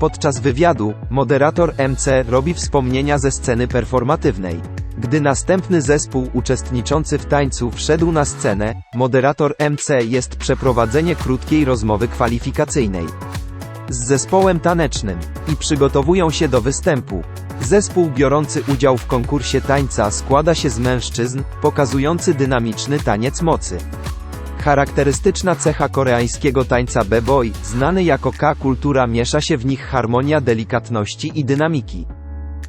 Podczas wywiadu, moderator MC robi wspomnienia ze sceny performatywnej. Gdy następny zespół uczestniczący w tańcu wszedł na scenę, moderator MC jest przeprowadzenie krótkiej rozmowy kwalifikacyjnej z zespołem tanecznym i przygotowują się do występu. Zespół biorący udział w konkursie tańca składa się z mężczyzn, pokazujący dynamiczny taniec mocy. Charakterystyczna cecha koreańskiego tańca b-boy, znany jako K-kultura miesza się w nich harmonia delikatności i dynamiki.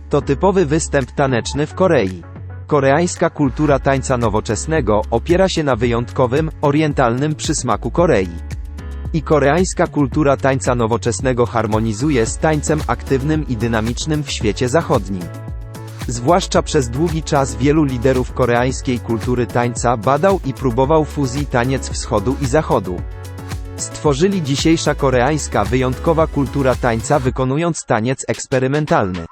To typowy występ taneczny w Korei. Koreańska kultura tańca nowoczesnego opiera się na wyjątkowym, orientalnym przysmaku Korei. I koreańska kultura tańca nowoczesnego harmonizuje z tańcem aktywnym i dynamicznym w świecie zachodnim. Zwłaszcza przez długi czas wielu liderów koreańskiej kultury tańca badał i próbował fuzji taniec wschodu i zachodu. Stworzyli dzisiejsza koreańska wyjątkowa kultura tańca wykonując taniec eksperymentalny.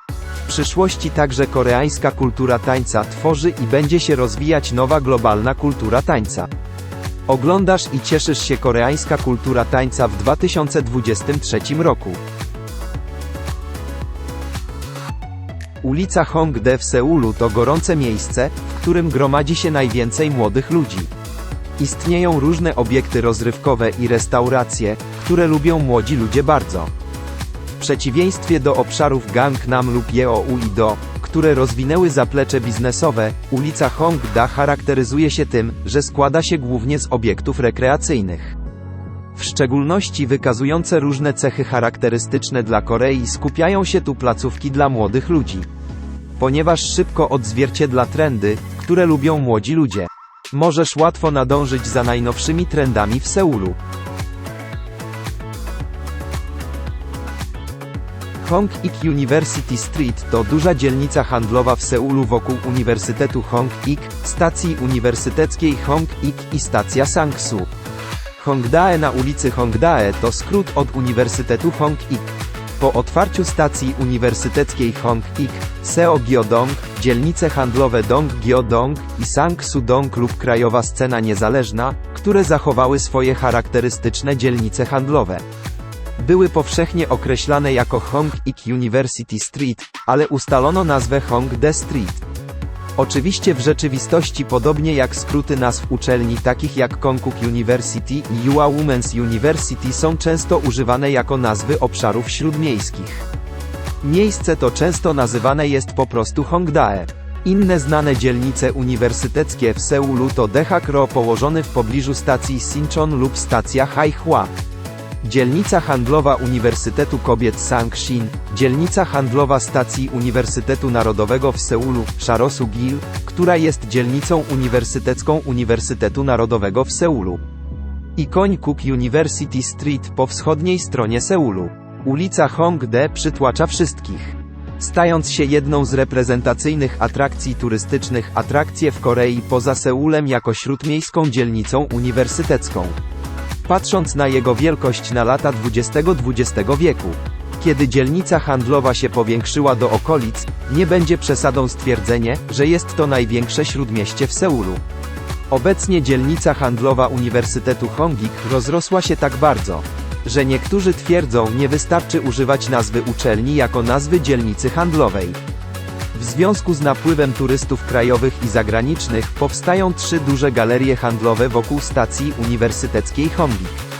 W przyszłości także koreańska kultura tańca tworzy i będzie się rozwijać nowa globalna kultura tańca. Oglądasz i cieszysz się koreańska kultura tańca w 2023 roku. Ulica Hongdae w Seulu to gorące miejsce, w którym gromadzi się najwięcej młodych ludzi. Istnieją różne obiekty rozrywkowe i restauracje, które lubią młodzi ludzie bardzo. W przeciwieństwie do obszarów Gangnam lub Yeouido, które rozwinęły zaplecze biznesowe, ulica Hongda charakteryzuje się tym, że składa się głównie z obiektów rekreacyjnych. W szczególności wykazujące różne cechy charakterystyczne dla Korei skupiają się tu placówki dla młodych ludzi. Ponieważ szybko odzwierciedla trendy, które lubią młodzi ludzie. Możesz łatwo nadążyć za najnowszymi trendami w Seulu. Hong-ik University Street to duża dzielnica handlowa w Seulu wokół Uniwersytetu Hong-ik, stacji uniwersyteckiej Hong-ik i stacja Sangsu. Hongdae na ulicy Hongdae to skrót od Uniwersytetu Hong-ik. Po otwarciu stacji uniwersyteckiej Hong-ik, Seo Gyodong, dzielnice handlowe Dong Gyodong i Sangsu Dong lub krajowa scena niezależna, które zachowały swoje charakterystyczne dzielnice handlowe były powszechnie określane jako Hong-ik University Street, ale ustalono nazwę Hongdae Street. Oczywiście w rzeczywistości podobnie jak skróty nazw uczelni takich jak Konkuk University i Yua Women's University są często używane jako nazwy obszarów śródmiejskich. Miejsce to często nazywane jest po prostu Hongdae. Inne znane dzielnice uniwersyteckie w Seulu to Dehak-ro położony w pobliżu stacji Sinchon lub stacja Haihua. Dzielnica handlowa Uniwersytetu Kobiet Sangshin, dzielnica handlowa stacji Uniwersytetu Narodowego w Seulu, Sharosu-gil, która jest dzielnicą uniwersytecką Uniwersytetu Narodowego w Seulu. I Koń-kuk University Street po wschodniej stronie Seulu. Ulica Hongdae przytłacza wszystkich. Stając się jedną z reprezentacyjnych atrakcji turystycznych atrakcje w Korei poza Seulem jako śródmiejską dzielnicą uniwersytecką patrząc na jego wielkość na lata XX-XX wieku. Kiedy dzielnica handlowa się powiększyła do okolic, nie będzie przesadą stwierdzenie, że jest to największe śródmieście w Seulu. Obecnie dzielnica handlowa Uniwersytetu Hongik rozrosła się tak bardzo, że niektórzy twierdzą nie wystarczy używać nazwy uczelni jako nazwy dzielnicy handlowej. W związku z napływem turystów krajowych i zagranicznych powstają trzy duże galerie handlowe wokół stacji uniwersyteckiej Hongik.